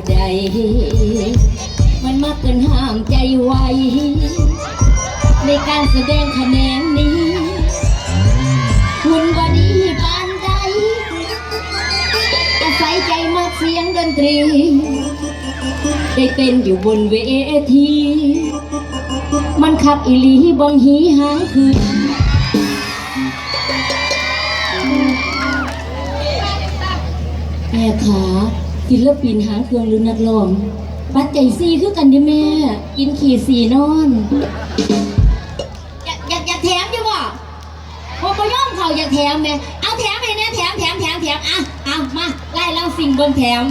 ่ใด มันมากเกินห้ามใจไว ในการแสดงคะแนนนี้ คุณบอดีปานใดอาศัยใจมากเสียงดนตรี ได้เต้นอยู่บนเวที มันขับอีหลีบองหีหางคืนแม่ขา ศิลปินหางเครื่องหรือนักร้อง ปัดใจซีคือกันดิแม่ กินขี่สีนอนอยากอยากอยากแถมอยู่บ่พอพอย่อมเขาอยากแถมแม่เอาแถมให้แน่แถมแถมแถมแถมอะเอามาไล่เล่าสิ่งบนแถม